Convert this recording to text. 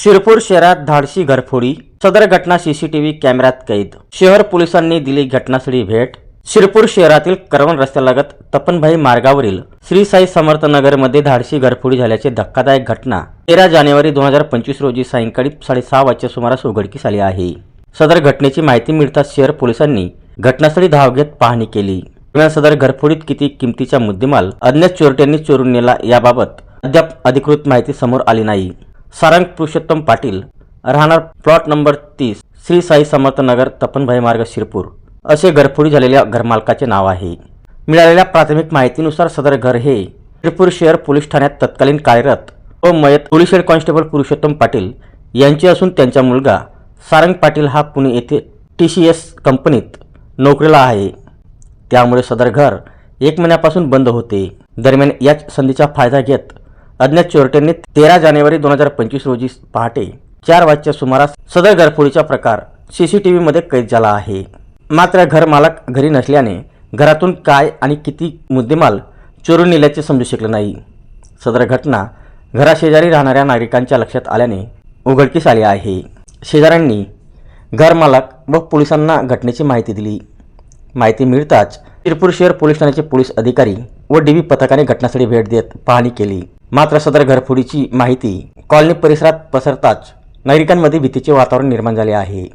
शिरपूर शहरात धाडशी घरफोडी सदर घटना सीसीटीव्ही कॅमेऱ्यात कैद. शहर पोलिसांनी दिली घटनास्थळी भेट. शिरपूर शहरातील करवण रस्त्यालगत तपनभाई मार्गावरील श्री साई समर्थ नगरमध्ये धाडशी घरफोडी झाल्याची धक्कादायक घटना. तेरा जानेवारी दोन हजार पंचवीस रोजी सायंकाळी साडेसहा वाजच्या सुमारास उघडकीस आली आहे. सदर घटनेची माहिती मिळताच शहर पोलिसांनी घटनास्थळी धाव घेत पाहणी केली. दरम्यान सदर घरफोडीत किती किमतीचा मुद्देमाल अज्ञात चोरट्यांनी चोरून नेला याबाबत अद्याप अधिकृत माहिती समोर आली नाही. सारंग पुरुषोत्तम पाटील राहणार प्लॉट नंबर तीस श्री साई समर्थ नगर तपनभाई मार्ग शिरपूर. असे घरफोडी झालेल्या घरमालकाचे नाव आहे. मिळालेल्या प्राथमिक माहितीनुसार सदर घर हे शिरपूर शहर पोलीस ठाण्यात तत्कालीन कार्यरत व मयत police head constable Purushottam Patil यांचे असून त्यांचा मुलगा सारंग पाटील हा पुणे येथे टी सी एस कंपनीत नोकरीला आहे. त्यामुळे सदर घर एक महिन्यापासून बंद होते. दरम्यान याच संधीचा फायदा घेत अज्ञात चोरट्यांनी तेरा जानेवारी दोन हजार पंचवीस रोजी पहाटे चार वाजच्या सुमारास सदर घरफोडीचा प्रकार सीसीटीव्हीमध्ये कैद झाला आहे. मात्र घर मालक घरी नसल्याने घरातून काय आणि किती मुद्देमाल चोरून नेल्याचे समजू शकले नाही. सदर घटना घराशेजारी राहणाऱ्या नागरिकांच्या लक्षात आल्याने उघडकीस आली आहे. शेजाऱ्यांनी घरमालक व पोलिसांना घटनेची माहिती दिली. माहिती मिळताच शिरपूर शहर पोलीस ठाण्याचे पोलीस अधिकारी व डीबी पथकाने घटनास्थळी भेट देत पाहणी केली. मात्र सदर घरफोडीची माहिती कॉलनी परिसरात पसरताच नागरिकांमध्ये भीतीचे वातावरण निर्माण झाले आहे.